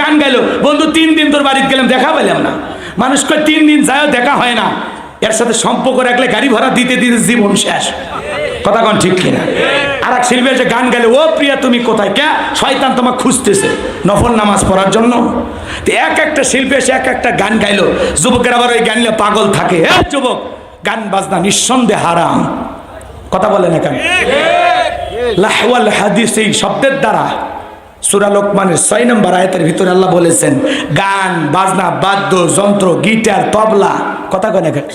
গান গাইলো বন্ধু তিন দিন তোর বাড়িতে গেলাম দেখা পেলাম না। মানুষ কয় তিন দিন যায়ও দেখা হয় না। এর সাথে সম্পর্ক রাখলে গাড়ি ভাড়া দিতে দিতে জীবন শেষ। কথা কন ঠিক কিনা? আর এক শিল্পী এসে গান গেলে ও প্রিয়া তুমি কোথায়? কে? শয়তান তোমাকে খুঁজতেছে নফল নামাজ পড়ার জন্য। তো এক একটা শিল্পী এসে এক একটা গান গাইলো। যুবকের আবার ওই গানলে পাগল থাকে। এ যুবক গান বাজনা নিঃসন্দেহে হারাম। কথা বলে না কেন? লাহওয়াল হাদিস এই শব্দের দ্বারা সুরা লোকমানের ছয় নম্বর আয়তের ভিতরে আল্লাহ বলেছেন, গান, বাজনা, বাদ্য, যন্ত্র, গিটার, তবলা, কথা কয় না কেন?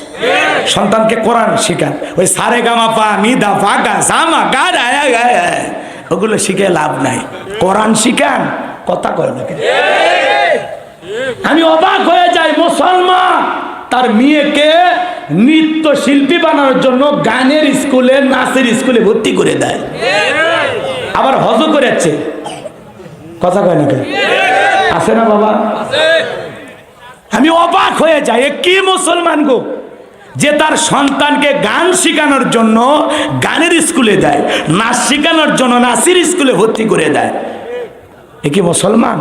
সন্তানকে কোরআন শিখান ওই সারে গামা পা নিদা ফাঁকা সামা গাড়া ওগুলো শিখে লাভ নাই কোরআন শিখান, কথা কয় না? আমি অবাক হয়ে যাই, মুসলমান, তার মেয়েকে নৃত্য শিল্পী বানানোর জন্য গানের স্কুলে, নাচের স্কুলে ভর্তি করে দেয় আবার হজ করেছে কথা কয় না কেন? আছে না বাবা? আমি অবাক হয়ে যাই কি মুসলমান গো? যে তার সন্তানকে গান শেখানোর জন্য গানের স্কুলে দেয়, নাচ শেখানোর জন্য নাচের স্কুলে ভর্তি করে দেয়। এ কি মুসলমান?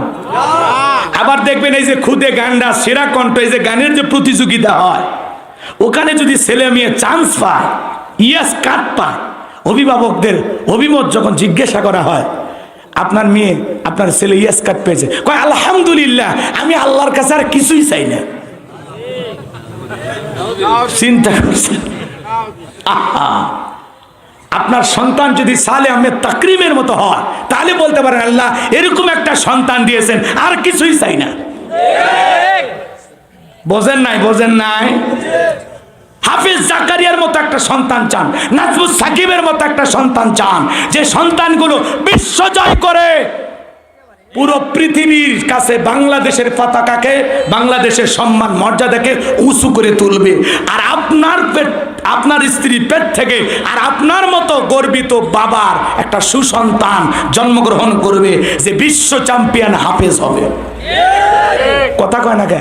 আবার দেখবেন এই যে খুদে গানটা সেরা কণ্ঠ, এই যে গানের যে প্রতিযোগিতা হয়, ওখানে যদি ছেলে মেয়ে চান্স পায় ইয়াস কাট পায়, অভিভাবকদের অভিমত যখন জিজ্ঞাসা করা হয় আপনার মেয়ে, আপনার ছেলে ইয়াস কাট পেয়েছে। কয়, আলহামদুলিল্লাহ, আমি আল্লাহর কাছে আর কিছুই চাই না। চিন্তা করছেন? আপনার সন্তান যদি সালে আহমেদ তাকরিমের মতো হয়, তাহলে বলতে পারেন, আল্লাহ, এরকম একটা সন্তান দিয়েছেন, আর কিছুই চাই না। বোঝেন নাই বোঝেন নাই? হাফিজ জাকারিয়ার মতো একটা সন্তান চান নাজমুল সাকিবের মতো একটা সন্তান চান। যে সন্তানগুলো বিশ্ব জয় করে। পুরো পৃথিবীর কাছে বাংলাদেশের পতাকাকে, বাংলাদেশের সম্মান, মর্যাদাকে উঁচু করে তুলবে। আর আপনার পেট, আপনার স্ত্রী পেট থেকে আর আপনার মতো গর্বিত বাবার একটা সুসন্তান জন্মগ্রহণ করবে যে বিশ্ব চ্যাম্পিয়ন হাফেজ হবে। কথা কয় না কে?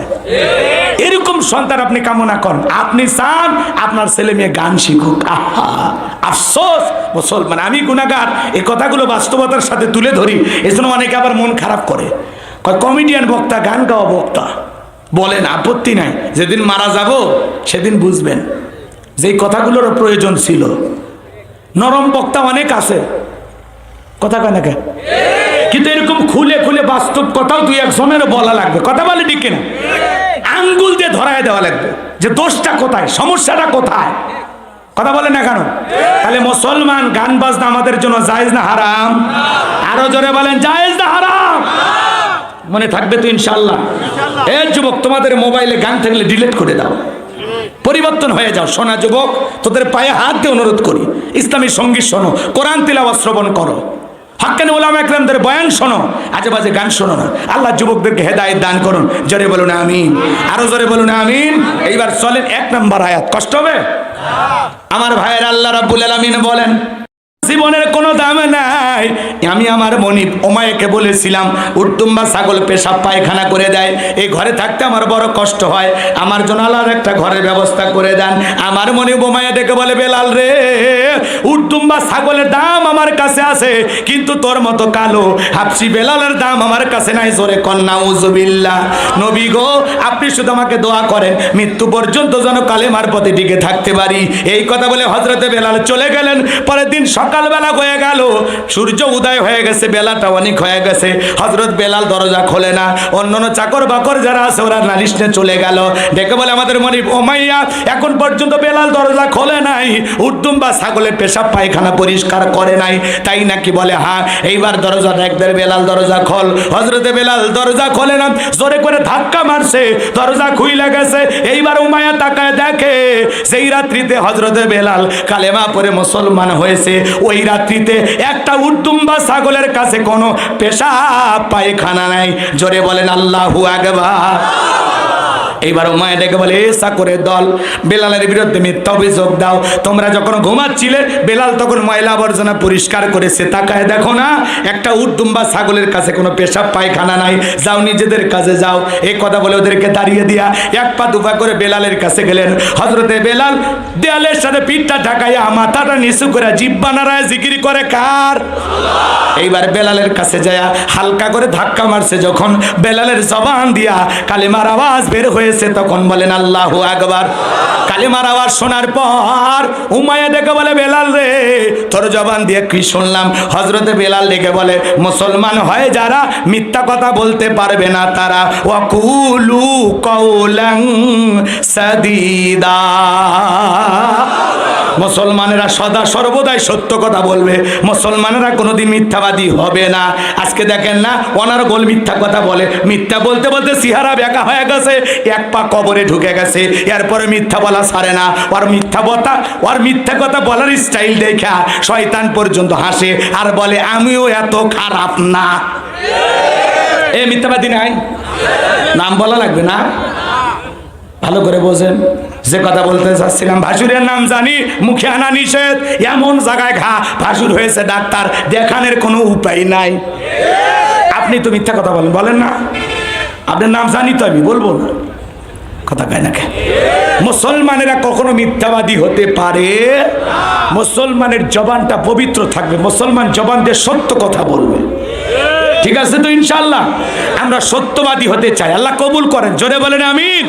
এরকম সন্তান আপনি কামনা করেন। আপনি চান আপনার ছেলে মেয়ে গান শিখুক। আহা, আফসোস। মুসলমান, আমি গুণাগার এই কথাগুলো বাস্তবতার সাথে তুলে ধরি। এজন্য অনেকে আবার মন খারাপ করে। কয়, কমেডিয়ান বক্তা, গান গাওয়া বক্তা। বলেন, আপত্তি নাই। যেদিন মারা যাব, সেদিন বুঝবেন। যে এই কথাগুলোরও প্রয়োজন ছিল। নরম বক্তা অনেক আছে। কথা কয় কে? কিন্তু এরকম খুলে খুলে বাস্তব কথাও দুই একজনেরও বলা লাগবে। কথা বলে ঠিক কিনা? আঙ্গুল দিয়ে ধরায় দেওয়া লাগবে যে, দোষটা কোথায়? সমস্যাটা কোথায়? কথা বলে না কেন? তাহলে মুসলমান গান বাজনা আমাদের জন্য জায়েজ না হারাম? আরও জোরে বলেন, জায়েজ না হারাম? মনে থাকবে তো ইনশাল্লাহ এ যুবক, তোমাদের মোবাইলে গান থাকলে ডিলিট করে দাও। পরিবর্তন হয়ে যাও। সোনা যুবক, তোদের পায়ে হাত দিয়ে অনুরোধ করি। ইসলামী সংগীত শোনো, কোরআন তিলাওয়াত শ্রবণ করো। হাক্কানি ওলামা একরামদের বয়ান শোনো আজে বাজে গান শোনো না। আল্লাহ যুবকদেরকে হেদায়েত দান করুন। জোরে বলুন আমিন। আরও জোরে বলুন আমিন। এইবার চলেন এক নম্বর আয়াত। কষ্ট হবে? আমার ভাইয়ের আল্লাহ রাব্বুল আলামিন বলেন জীবনের কোনো দাম নাই। আমি আমার মনিব ওমায়কে বলেছিলাম উর্তুম্বা ছাগল পেশাব পায়খানা করে দেয়। এই ঘরে থাকতে আমার বড় কষ্ট হয়। আমার জন্য আলাদা একটা ঘরের ব্যবস্থা করে দেন। আমার মনিব ওমায়া ডেকে বলে, বেলাল রে উর্তুম্বা ছাগলের দাম আমার কাছে আছে, কিন্তু তোর মতো কালো হাফসি বেলালের দাম আমার কাছে নাই জোরে কন্যা উজুবিল্লা নবী গো, আপনি শুধু আমাকে দোয়া করেন, মৃত্যু পর্যন্ত যেন কালেমার পথে টিকে থাকতে পারি। এই কথা বলে হজরতে বেলাল চলে গেলেন। পরের দিন সকালবেলা হয়ে গেল। সূর্য উদয় হয়ে গেছে, বেলাটা অনেক হয়ে গেছে। হজরত বেলাল দরজা খোলে না। অন্য অন্য চাকর বাকর যারা আছে, ওরা নালিশ নিয়ে চলে গেল। ডেকে বলে, আমাদের মনে ওমাইয়া এখন পর্যন্ত বেলাল দরজা খোলে নাই। উর্দুম বা ছাগলের পেশাব পায়খানা পরিষ্কার করে নাই। তাই নাকি বলে হ্যাঁ এইবার দরজা দেখদের বেলাল দরজা খোল। হজরতে বেলাল দরজা খোলে না, জোরে করে ধাক্কা মারছে, দরজা খুইলে গেছে। এইবার উমায়া তাকায় দেখে সেই রাত্রিতে হজরতে বেলাল কালেমা পরে মুসলমান হয়েছে ওই রাত্রিতে একটা উর্দুম্বা ছাগলের কাছে কোনো পেশা পায়খানা নাই। জোরে বলেন আল্লাহু আকবার। এইবার উমায় ডেকে বলে এসা করে দল, বেলালের বিরুদ্ধে মিথ্যা অভিযোগ দাও। তোমরা যখন ঘুমাচ্ছিলে, বেলাল তখন ময়লা আবর্জনা পরিষ্কার করেছে। তাকায় দেখো না, একটা উটদুম্বা ছাগলের কাছে কোনো পেশাব, পায়খানা নাই। যাও নিজেদের কাছে যাও। এই কথা বলে ওদেরকে দাঁড়িয়ে দিয়া এক পা দুপা করে বেলালের কাছে গেলেন। হজরতে বেলাল দেয়ালের সাথে পিঠটা ঢাকাইয়া মাথাটা নিচু করে জিব্বা নাড়ায়, জিকিরি করে কার? এইবার বেলালের কাছে যায় হালকা করে ধাক্কা মারছে। যখন বেলালের জবান দিয়া কালিমার আওয়াজ বের হয়েছে তখন বলেন, আল্লাহ আকবার। কালিমার আওয়াজ শোনার পর উমায়া ডেকে বলে, বেলাল রে, তোর জবান দিয়ে কি শুনলাম? হজরতে বেলাল ডেকে বলে, মুসলমান হয় যারা মিথ্যা কথা বলতে পারবে না, তারা ওয়াকুলু কৌলং সাদিদা। মুসলমানেরা সদা সর্বদাই সত্য কথা বলবে। মুসলমানেরা কোনোদিন মিথ্যাবাদী হবে না। আজকে দেখেন না, ওনার গোল মিথ্যা কথা বলে। মিথ্যা বলতে বলতে সিহারা বেকা হয়ে গেছে, এক পা কবরে ঢুকে গেছে। এরপরে মিথ্যা বলা ছাড়ে না। ওর মিথ্যা কথা ওর মিথ্যা কথা বলার স্টাইল দেখা, শয়তান পর্যন্ত হাসে আর বলে, আমিও এত খারাপ না। এ, মিথ্যাবাদী নাই? নাম বলা লাগবে না? ভালো করে বোঝেন। যে কথা বলতে চাচ্ছিলাম, ভাসুরের নাম জানি, মুখে আনা নিষেধ, এমন জায়গায় ঘা, ভাসুর হয়েছে ডাক্তার, দেখানোর কোনো উপায় নাই। আপনি তো মিথ্যা কথা বলেন বলেন না। আপনার নাম জানি তো আমি, বলব না। কথা কয় না মুসলমানেরা কখনো মিথ্যাবাদী হতে পারে। মুসলমানের জবানটা পবিত্র থাকবে। মুসলমান জবান দিয়ে সত্য কথা বলবে। ঠিক আছে তো, ইনশাল্লাহ? আমরা সত্যবাদী হতে চাই। আল্লাহ কবুল করেন। জোরে বলেন আমিন।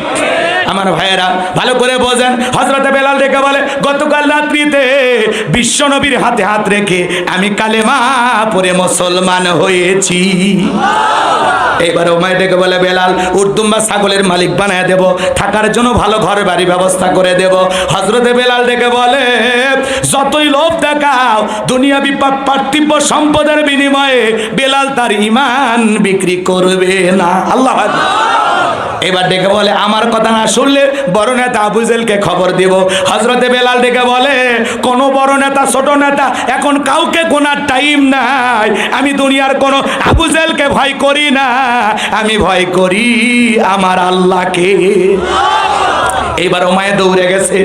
আমার ভাইয়েরা, ভালো করে বোঝেন। হজরতে বেলাল রেখে বলে, গতকাল রাত্রিতে বিশ্ব নবীর হাতে হাত রেখে আমি কালেমা পরে মুসলমান হয়েছি। এবার ওমায় ডেকে বলে, বেলাল উর্দুম্বা ছাগলের মালিক বানায় দেব। থাকার জন্য ভালো ঘর বাড়ি ব্যবস্থা করে দেব। হজরতে বেলাল ডেকে বলে, যতই লোভ দেখাও দুনিয়া পার্থিব সম্পদের বিনিময়ে বেলাল তার ইমান বিক্রি করবে। না। আল্লাহ এবার ডেকে বলে, আমার কথা না শুনলে বড় নেতা আবুজেলকে খবর দিব। হজরতে বেলাল ডেকে বলে, কোন বড় নেতা, ছোট নেতা, এখন কাউকে গোনার টাইম নাই। আমি দুনিয়ার কোন আবুজেলকে ভয় করি না। আমি ভয় করি আমার আল্লাহকে। এইবার ওমায় দৌড়ে গেছে।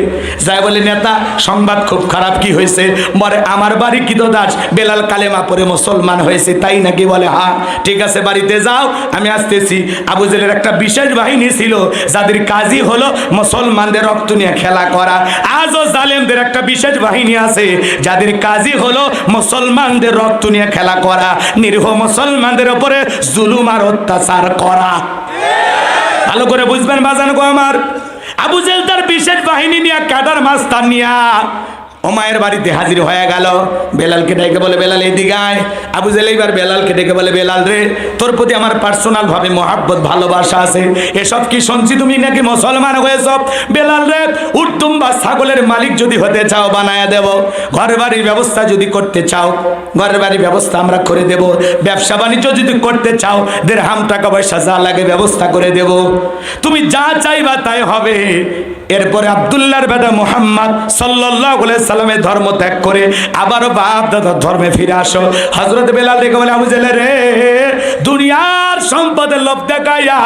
যাই বলে, নেতা, সংবাদ খুব খারাপ কি হয়েছে? বলে, আমার বাড়ি কিতো দাস বেলাল কালেমা পরে মুসলমান হয়েছে। তাই নাকি বলে, হা, ঠিক আছে, বাড়িতে যাও, আমি আসতেছি। আবু জেলের একটা বিশেষ বাহিনী ছিল, যাদের কাজই হলো মুসলমানদের রক্ত নিয়ে খেলা করা। আজও জালেমদের একটা বিশেষ বাহিনী আছে, যাদের কাজই হলো মুসলমানদের রক্ত নিয়ে খেলা করা। নিরীহ মুসলমানদের উপরে জুলুম আর অত্যাচার করা। ভালো করে বুঝবেন, বাজান গো আমার। আবু জেল তার বিশেষ বাহিনী নিয়ে কাদার মাস্তান নিয়া ওমায়ের বাড়িতে হাজির হয়ে গেল। বেলালকে ডেকে বলে, বেলাল, এদিকে আয়। আবু জেল এইবার বেলালকে ডেকে বলে, বেলাল রে, তোর প্রতি আমার পার্সোনাল ভাবে মহাব্বত, ভালোবাসা আছে। এসব কি শুনছি তুমি নাকি মুসলমান হয়েছ? বেলাল রে উত্তম বা ছাগলের মালিক যদি হতে চাও, বানায় দেব। ঘর বাড়ির ব্যবস্থা যদি করতে চাও ঘরের বাড়ির ব্যবস্থা আমরা করে দেব। ব্যবসা বাণিজ্য যদি করতে চাও দেড় হাম টাকা পয়সা যা লাগে ব্যবস্থা করে দেব। তুমি যা চাইবা তাই হবে। এরপরে আবদুল্লাহর বেটা মোহাম্মদ সাল্লাহ সাল্লামের ধর্ম ত্যাগ করে আবারও বাপ দাদার ধর্মে ফিরে আসো। হজরত বেলাল রেখে বলে, আবু জেলে রে, দুনিয়ার সম্পদের লোভ দেখাইয়া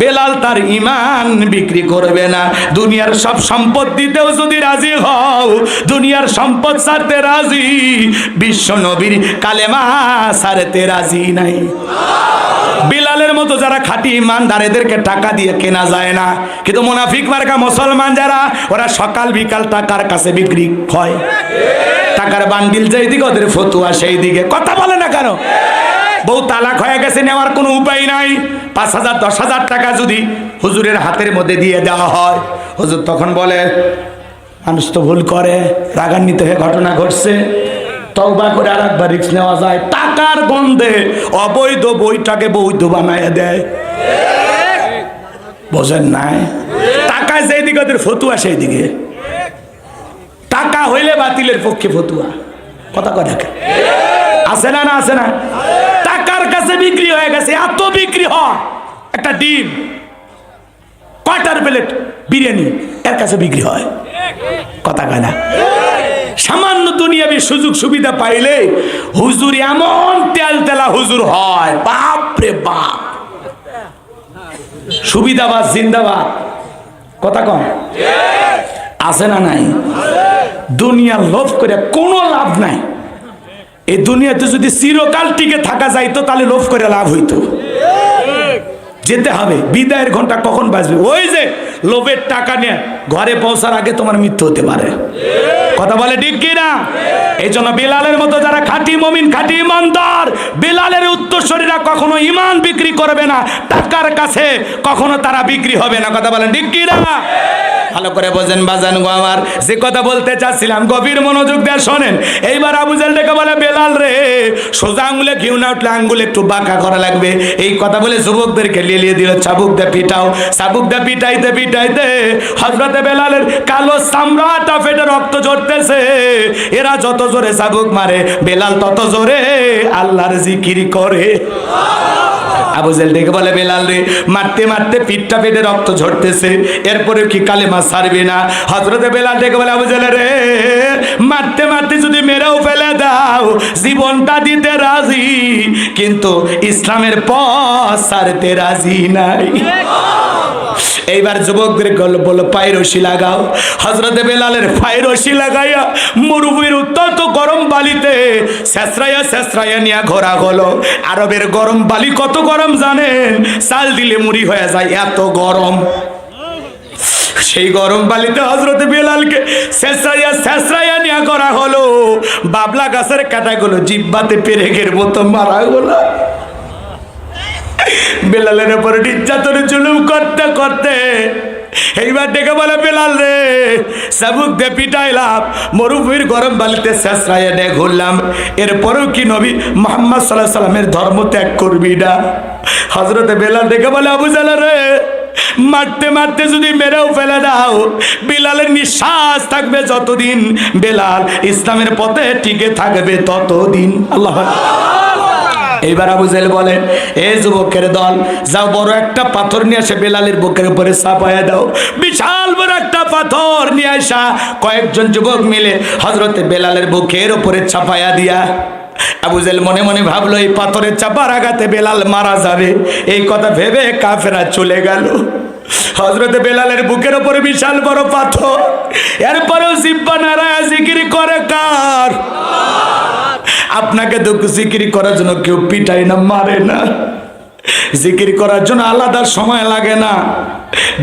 বেলাল তার ইমান বিক্রি করবে না। দুনিয়ার সব সম্পদ দিতেও যদি রাজি হও, দুনিয়ার সম্পদ ছাড়তে রাজি, বিশ্ব নবীর কালেমা ছাড়তে রাজি নাই। মতো যারা খাঁটি ইমানদার এদেরকে টাকা দিয়ে কেনা যায় না। কিন্তু মুনাফিক মার্কা মুসলমান যারা, ওরা সকাল বিকাল টাকার কাছে বিক্রি হয়। টাকার বান্ডিল যেই দিকে ওদের ফতুয়া সেই দিকে। কথা বলে না কেন? বউ তালাক হয়ে গেছে, নেওয়ার কোনো উপায় নাই। পাঁচ হাজার, দশ হাজার টাকা যদি হুজুরের হাতের মধ্যে দিয়ে দেওয়া হয়। হুজুর তখন বলে, মানুষ তো ভুল করে, রাগান্বিত হয়ে ঘটনা ঘটছে। তওবা করে আর একবার রিক্স নেওয়া যায়। টাকার গন্ধে অবৈধ বইটাকে বৈধ বানায় দেয়। বোঝেন নাই? টাকা যেই দিকে ওদের ফতুয়া সেই দিকে টাকা হইলে বাতিলের পক্ষে ফতুয়া। কথা কথা আছে না না আছে না? টাকার কাছে বিক্রি হয়ে গেছে, এত বিক্রি হয়। একটা ডিম, কয়টার প্লেট? বিরিয়ানি, এর কাছে বিক্রি হয়। কথা কয় না? সামান্য দুনিয়াবি সুযোগ সুবিধা পাইলে হুজুর এমন তেল তেলা হুজুর হয়। বাপ রে বাপ। সুবিধাবাদ, জিন্দাবাদ। কথা কম? আছে না নাই? দুনিয়ার লোভ করে কোনো লাভ নাই। এই দুনিয়াতে যদি চিরকাল টিকে থাকা যাইতো, তাহলে লোভ করে লাভ হইতো। যেতে হবে। বিদায়ের ঘণ্টা কখন বাজবে? ওই যে লোভের টাকা নিয়ে ঘরে পৌঁছার আগে তোমার মৃত্যু হতে পারে। কথা বলে ঠিক কি না এই জন্য বিলালের মতো যারা খাঁটি মমিন, খাঁটি ইমানদার, বিলালের উত্তরসরীরা কখনো ইমান বিক্রি করবে না, টাকার কাছে কখনো তারা বিক্রি হবে না। কথা বলেন ঠিক কি না ভালো করে বোঝেন বাজান গো আমার। যে কথা বলতে চাচ্ছিলাম, গভীর মনোযোগ দিয়ে শোনেন। এইবার আবু ডেকে বলে, বেলাল রে, সোজা আঙ্গুলে ঘিউ না উঠলে আঙ্গুলে একটু বাঁকা করা লাগবে। এই কথা বলে যুবকদেরকে লিলিয়ে দিল চাবুক দিয়ে পিটাও। চাবুক দিয়ে পিটাইতে পিটাইতে হজরতে বেলালের কালো চামড়াটা ফেটে রক্ত ঝরতেছে। এরা যত জোরে চাবুক মারে, বেলাল তত জোরে আল্লাহর জিকির করে। আবু জেল ডেকে বলে, বেলাল রে, মারতে মারতে পিঠটা পেটে রক্ত ঝরতেছে এরপরে কি কালেমা ছাড়বে না? হজরতে বেলাল ডেকে বলে, আবু রে, মারতে মারতে যদি মেরেও ফেলে দাও, জীবনটা দিতে রাজি, কিন্তু ইসলামের পথ ছাড়তে রাজি নাই। এইবার যুবকদের গল্প বলো পায়রসি লাগাও। হজরতে বেলালের পায়রসি লাগাইয়া মরুভূমির অত্যন্ত গরম বালিতে শেষরাইয়া শেষরাইয়া নিয়ে ঘোরা হলো আরবের গরম বালি কত গরম জানেন? চাল দিলে মুড়ি হয়ে যায়, এত গরম। সেই গরম বালিতে হজরতে বেলালকে শেষরাইয়া শেষরাইয়া নিয়ে করা হলো বাবলা গাছের কাটাগুলো জিব্বাতে পেরেকের মতো মারা হলো বেলালের উপর নির্যাতন জুলুম করতে করতে এইবার ডেকে বলে, বেলাল রে সাবুক দে পিটাইলাম, মরুভূমির গরম বালিতে শেষ রায়ে নে ঘুরলাম। এরপরেও কি নবী মোহাম্মদ সাল্লাহ সাল্লামের ধর্ম ত্যাগ করবি না? হজরতে বেলাল ডেকে বলে, আবু জালা রে, মারতে মারতে যদি মেরেও ফেলে দাও, বেলালের নিঃশ্বাস থাকবে যতদিন, বেলাল ইসলামের পথে টিকে থাকবে ততদিন। আল্লাহ এইবার আবু জেল বলেন এ যুবকের দল, যাও বড় একটা পাথর নিয়ে আসে, বেলালের বুকের উপরে চাপায়া দাও। বিশাল বড় একটা পাথর নিয়ে আসা। কয়েকজন যুবক মিলে হজরতে বেলালের বুকের উপরে চাপায়া দিয়া, আবু জেল মনে মনে ভাবলো, এই পাথরের চাপার আঘাতে বেলাল মারা যাবে। এই কথা ভেবে কাফেরা চলে গেল। হজরতে বেলালের বুকের উপরে বিশাল বড় পাথর, এরপরেও জিব্বা নারায় জিকিরি করে কার আপনাকে তো জিকিরি করার জন্য কেউ পিটাই না, মারে না। জিকির করার জন্য আলাদা সময় লাগে না।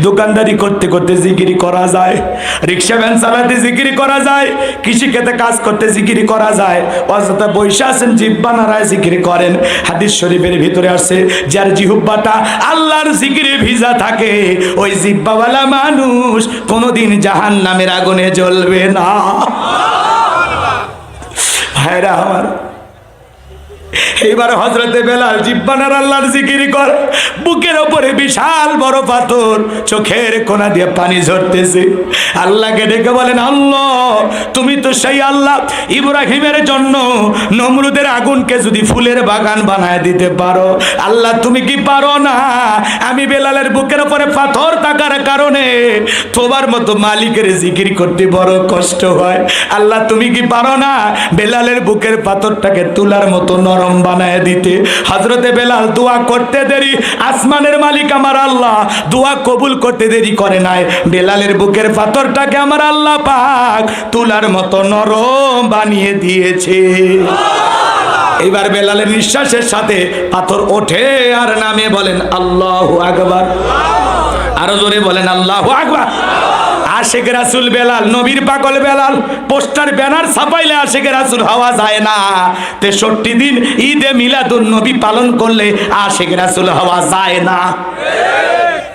দোকানদারি করতে করতে জিকিরি করা যায়, রিক্সা ভ্যান চালাতে জিকিরি করা যায় কৃষি খেতে কাজ করতে জিকিরি করা যায়। অযথা বৈশা আছেন জিব্বা নারায় জিকিরি করেন। হাদিস শরীফের ভিতরে আসে যার জিহুব্বাটা আল্লাহর জিকিরে ভিজা থাকে। ওই জিব্বাওয়ালা মানুষ কোনোদিন জাহান নামের আগুনে জ্বলবে না। ভাইরা আমার এইবার হজরতে বেলাল জিব্বানার আল্লাহর জিকিরি কর। বুকের ওপরে বিশাল বড় পাথর, চোখের কোনা দিয়ে পানি ঝরতেছে। আল্লাহকে ডেকে বলেন, আল্লাহ, তুমি তো সেই আল্লাহ। ইব্রাহিমের জন্য নমরুদের আগুনকে যদি ফুলের বাগান বানায় দিতে পারো। আল্লাহ, তুমি কি পারো না? আমি বেলালের বুকের ওপরে পাথর থাকার কারণে তোমার মতো মালিকের জিকির করতে বড় কষ্ট হয়। আল্লাহ, তুমি কি পারো না বেলালের বুকের পাথরটাকে তুলার মতো নরম বানায় দিতে। হজরতে বেলাল দোয়া করতে দেরি, আসমানের মালিক আমার আল্লাহ দোয়া কবুল করতে দেরি করে নাই। বেলালের বুকের পাথরটাকে আমার আল্লাহ পাক তুলার মতো নরম বানিয়ে দিয়েছে। এইবার বেলালের নিঃশ্বাসের সাথে পাথর ওঠে আর নামে বলেন, আল্লাহ আকবার। আরও জোরে বলেন, আল্লাহ আকবার। আশেক রাসুল বেলাল, নবীর পাগল বেলাল, পোস্টার, ব্যানার ছাপাইলে আশেক রাসুল হওয়া যায় না। তেষট্টি দিন ঈদে মিলাদুন নবী পালন করলে আশেক রাসুল হওয়া যায় না।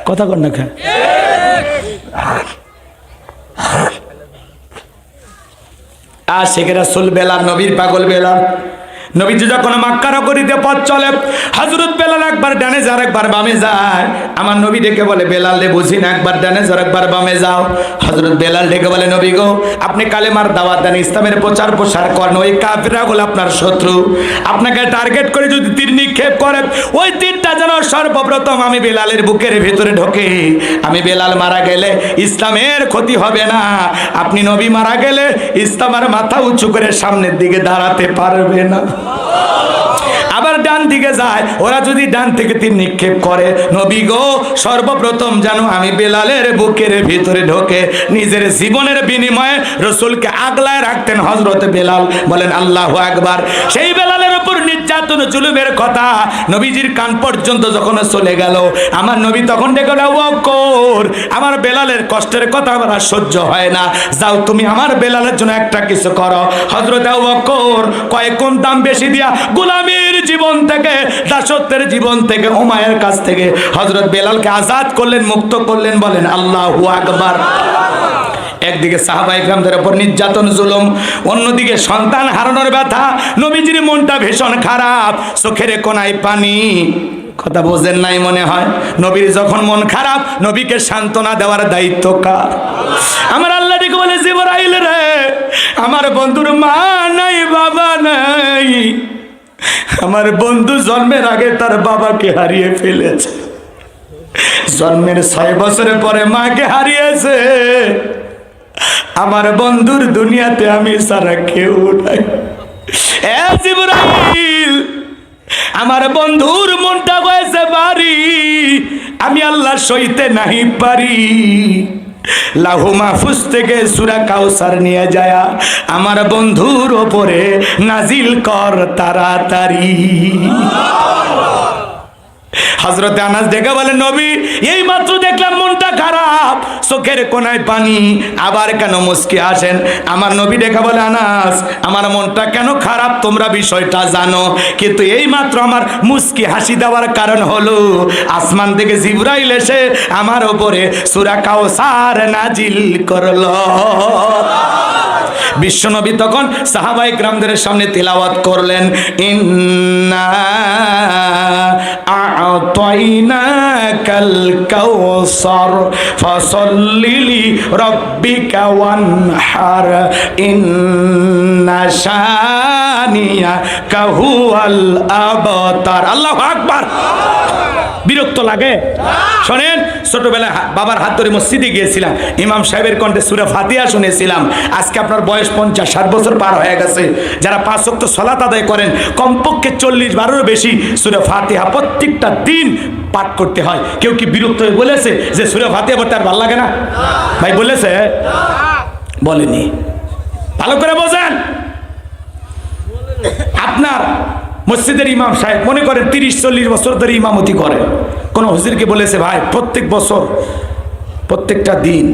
কথা কর না আশেক রাসুল বেলাল, নবীর পাগল বেলাল নবীজি যখন মাক্কা নগরীতে পথ চলে হজরত বেলাল একবার ডানে যার একবার বামে যায়। আমার নবী ডেকে বলে, বেলাল রে, বুঝি না, একবার ডানে যার একবার বামে যাও। হজরত বেলাল ডেকে বলে, নবী গো, আপনি কালেমার দাওয়াত দেন, ইসলামের প্রচার প্রসার করেন, ওই কাফিরা হলো আপনার শত্রু। আপনাকে টার্গেট করে যদি তীর নিক্ষেপ করে, ওই তীরটা যেন সর্বপ্রথম আমি বেলালের বুকের ভেতরে ঢোকে। আমি বেলাল মারা গেলে ইসলামের ক্ষতি হবে না। আপনি নবী মারা গেলে ইসলামের মাথা উঁচু করে সামনের দিকে দাঁড়াতে পারবে না। আবার ডান দিকে যায়। ওরা যদি ডান থেকে তীর নিক্ষেপ করে, নবী গো, সর্বপ্রথম জানো আমি বেলালের বুকের ভিতরে ঢোকে, নিজের জীবনের বিনিময়ে রসুলকে আগলায় রাখতেন হজরত বেলাল। বলেন, আল্লাহ একবার সেই নির্যাতন জুলুমের কথা নবীজির কান পর্যন্ত যখন চলে গেল, আমার নবী তখন ডেকে কর আমার বেলালের কষ্টের কথা আমার আর সহ্য হয় না। যাও তুমি আমার বেলালের জন্য একটা কিছু করো। হজরত বকর কয়েক গুণ দাম বেশি দিয়া গোলামীর জীবন থেকে, দাসত্বের জীবন থেকে হুমায়ের কাছ থেকে হজরত বেলালকে আজাদ করলেন, মুক্ত করলেন, বলেন, আল্লাহ আকবার। একদিকে সাহাবা ইকরামদের উপর নির্যাতন, জুলুম, অন্যদিকে সন্তান হারানোর ব্যথা, নবীজির মনটা ভীষণ খারাপ, চোখের কোনায় পানি। কথা বোঝেন নাই মনে হয়? নবীর যখন মন খারাপ, নবীকে সান্ত্বনা দেওয়ার দায়িত্ব কার? আমার আল্লাহ দিকে বলে, জিবরাইল রে, আমার বন্ধুর মা নাই, বাবা নাই। আমার বন্ধু জন্মের আগে তার বাবাকে হারিয়ে ফেলেছে। জন্মের ছয় বছরের পরে মাকে হারিয়েছে। আমার বন্ধুর দুনিয়াতে আমি সারা কেউ নাই। আমার বন্ধুর মনটা হয়েছে বাড়ি, আমি আল্লাহ সইতে নাহি পারি। লাহু মাহফুজ থেকে সুরা কাউসার নিয়ে যায় আমার বন্ধুর ওপরে নাজিল কর তাড়াতাড়ি। হজরতে আনাস দেখে বলে, নবী, এই মাত্র দেখলাম মনটা খারাপ, চোখের কোনায় পানি, আবার কেন মুসকি আসেন? আমার নবী দেখে বলে, আনাস, আমার মনটা কেন খারাপ? তোমরা বিষয়টা জানো। কিন্তু এই মাত্র আমার মুসকি হাসি দেওয়ার কারণ হলো, আসমান থেকে জিব্রাইল এসে আমার ওপরে সুরা কাউসার নাজিল করল। বিশ্বনবী তখন সাহাবাই গ্রামদের সামনে তেলাওয়াত করলেন, ইন্না আ'তাইনাকাল কাউসার ফসল্লিলি রব্বিকা ওয়ানহার, ইন্না শানিয়াকা হুয়াল আবতার। আল্লাহু আকবার। বিরক্ত লাগে? শোনেন, ছোটবেলায় বাবার হাত ধরে মসজিদে গিয়েছিলাম। ইমাম সাহেবের কণ্ঠে সুরে ফাতিয়া শুনেছিলাম। আজকে আপনার বয়স পঞ্চাশ, ষাট বছর পার হয়ে গেছে। যারা পাঁচ ওয়াক্ত সলাত আদায় করেন, কমপক্ষে চল্লিশ বারোর বেশি সুরে ফাতিহা প্রত্যেকটা দিন পাঠ করতে হয়। কেউ কি বিরক্ত হয়ে বলেছে যে সুরে ফাতিহা পড়তে আর ভালো লাগে না? ভাই বলেছে? বলেনি। ভালো করে বোঝেন। আপনার মসজিদের ইমাম সাহেব মনে করেন তিরিশ, চল্লিশ বছর ধরে ইমামতি করে। কোনো হুজুরকে বলেছে, ভাই, প্রত্যেক বছর, প্রত্যেকটা দিন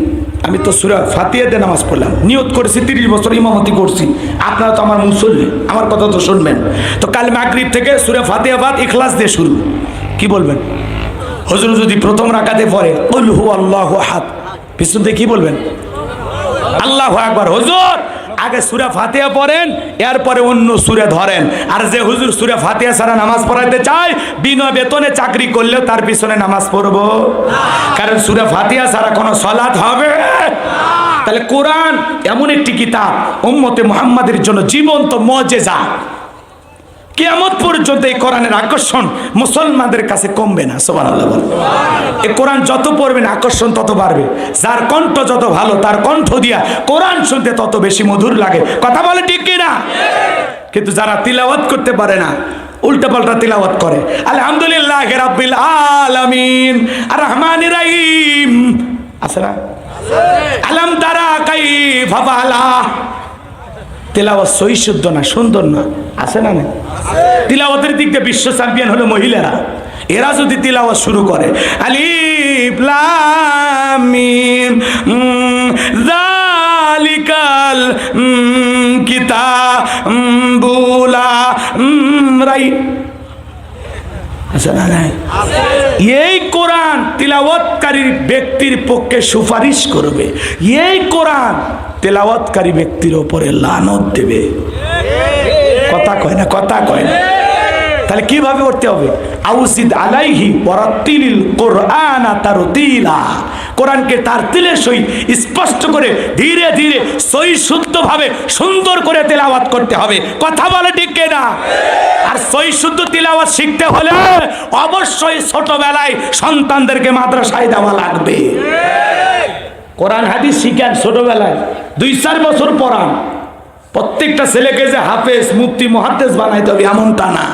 আমি তো সুরা ফাতিহাতে নামাজ পড়লাম। নিয়ত করেছি, তিরিশ বছর ইমামতি করছি। আপনারা তো আমার মুসল্লি আমার কথা তো শুনবেন। তো কাল মাগরিব থেকে সুরা ফাতিহা বাদ ইখলাস দিয়ে শুরু। কি বলবেন? হুজুর যদি প্রথম রাখাতে হু আল্লাহ হাত পিছন থেকে কি বলবেন? আল্লাহ একবার হুজুর আগে সুরা ফাতিয়া পড়েন, এরপরে অন্য সুরে ধরেন। আর যে হুজুর সুরে ফাতিয়া সারা নামাজ পড়াইতে চায়, বিনা বেতনে চাকরি করলেও তার পিছনে নামাজ পড়ব। কারণ সুরে ফাতিয়া ছাড়া কোনো সলাদ হবে? তাহলে কোরআন এমন একটি কিতাব, উম্মতে মোহাম্মদের জন্য জীবন্ত মজেজা। কিয়ামত পর্যন্ত এই কোরআনের আকর্ষণ মুসলমানদের কাছে কমবে না সোমান আল্লাহ এই কোরআন যত পড়বেন আকর্ষণ তত বাড়বে। যার কণ্ঠ যত ভালো, তার কণ্ঠ দিয়া কোরআন শুনতে তত বেশি মধুর লাগে। কথা বলে ঠিক কি না কিন্তু যারা তিলাওয়াত করতে পারে না উল্টা পাল্টা তিলাওয়াত করে। আলহামদুলিল্লাহ রাব্বিল আলামিন আর রহমান রাহিম। আছে না? আলম তারা কাই ফাফালা তেলাওয়াত সহি শুদ্ধ না সুন্দর না? আছে না না তিলাওয়াতের দিক দিয়ে বিশ্ব চ্যাম্পিয়ন হলো মহিলারা। এরা যদি তিলাওয়াত শুরু করে আলিফ লাম মিম উম, যালিকাল উম, কিতাবুলা উম, রাই। আছে না এই কোরআন তিলাওয়াতকারী ব্যক্তির পক্ষে সুপারিশ করবে। এই কোরআন তেলাওয়াতকারী ব্যক্তির ওপরে লানত দেবে। কথা কয় না, কথা কয় না। তাহলে কীভাবে করতে হবে? আউসিদ আলাইহি ওয়ারাতিলিল কোরআন তারতিলা। কোরআনকে তার তিলের সহিত স্পষ্ট করে ধীরে ধীরে সহি শুদ্ধভাবে সুন্দর করে তেলাওয়াত করতে হবে। কথা বলে ঠিক না আর সহি শুদ্ধ তেলাওয়াত শিখতে হলে অবশ্যই ছোটবেলায় সন্তানদেরকে মাদ্রাসায় দেওয়া লাগবে। কোরআন হাদিস শিখেন ছোটবেলায়। দুই চার বছর পড়ান। প্রত্যেকটা ছেলেকে যে হাফেজ মুক্তি মহাদেশ বানাইতে হবে এমনটা না।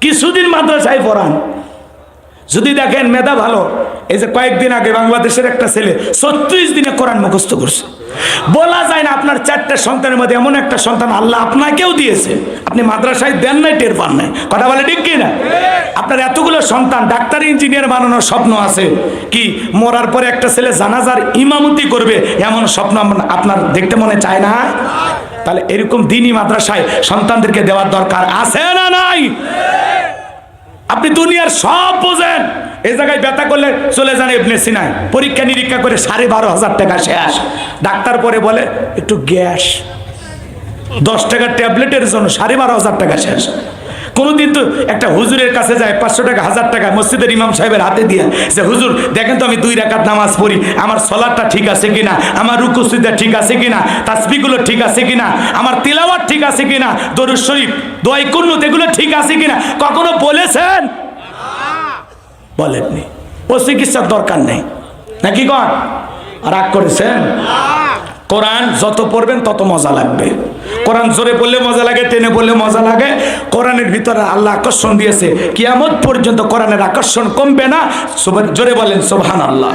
কিছুদিন মাদ্রাসায় পড়ান। যদি দেখেন মেধা ভালো, এই যে কয়েকদিন আগে বাংলাদেশের একটা ছেলে ছত্রিশ দিনে কোরআন মুখস্থ করছে। বলা যায় না আপনার চারটে সন্তানের মধ্যে এমন একটা সন্তান আল্লাহ আপনাকেও দিয়েছে। আপনি মাদ্রাসায় দেন নাই, টের পান নাই। কথা বলে ঠিক কি না আপনার এতগুলো সন্তান, ডাক্তার, ইঞ্জিনিয়ার বানানোর স্বপ্ন আছে। কি মরার পরে একটা ছেলে জানাজার ইমামতি করবে এমন স্বপ্ন আপনার দেখতে মনে চায় না? তাহলে এরকম দিনই মাদ্রাসায় সন্তানদেরকে দেওয়ার দরকার আছে না নাই? আপনি দুনিয়ার সব বোঝেন। এই জায়গায় ব্যথা করলে চলে যান এমনি সিনায় পরীক্ষা নিরীক্ষা করে সাড়ে বারো হাজার টাকা শেষ ডাক্তার পরে বলে, একটু গ্যাস। দশ টাকার ট্যাবলেটের জন্য সাড়ে বারো হাজার টাকা শেষ কোনোদিন তো একটা হুজুরের কাছে যায়, পাঁচশো টাকা, হাজার টাকা মসজিদের ইমাম সাহেবের হাতে দিয়ে যে, হুজুর, দেখেন তো আমি দুই রাকাত নামাজ পড়ি, আমার সলারটা ঠিক আছে কিনা? আমার রুকুসিদা ঠিক আছে কিনা? তাসবিগুলো ঠিক আছে কিনা? আমার তিলাওয়াত ঠিক আছে কিনা? দরুদ শরীফ, দোয়াই কুন্নুত, এগুলো ঠিক আছে কিনা? কখনো বলেছেন? বলেননি ও চিকিৎসার দরকার নেই। নাকি কন? রাগ করেছেন? কোরআন যত পড়বেন তত মজা লাগবে। কোরআন জোরে পড়লে মজা লাগে, টেনে পড়লে মজা লাগে। কোরআনের ভিতরে আল্লাহ আকর্ষণ দিয়েছে। কিয়ামত পর্যন্ত কোরআনের আকর্ষণ কমবে না। জোরে বলেন সোহান আল্লাহ